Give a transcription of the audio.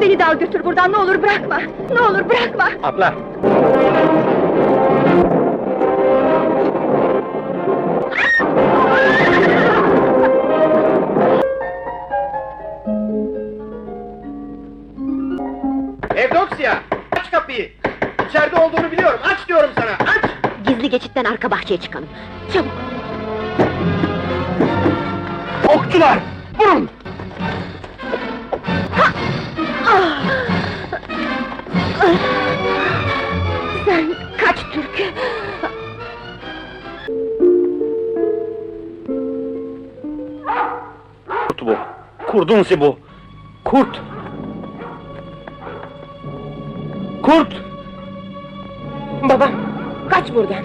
Beni de al götür buradan, ne olur bırakma! Ne olur bırakma! Abla! Evdoksya! Aç kapıyı! İçeride olduğunu biliyorum, aç diyorum sana, aç! Gizli geçitten arka bahçeye çıkalım. Çabuk! Okçular! Vurun! Sen kaç Türk! Kurt bu! Kurdunsi bu! Kurt! Kurt! Baba, kaç buradan!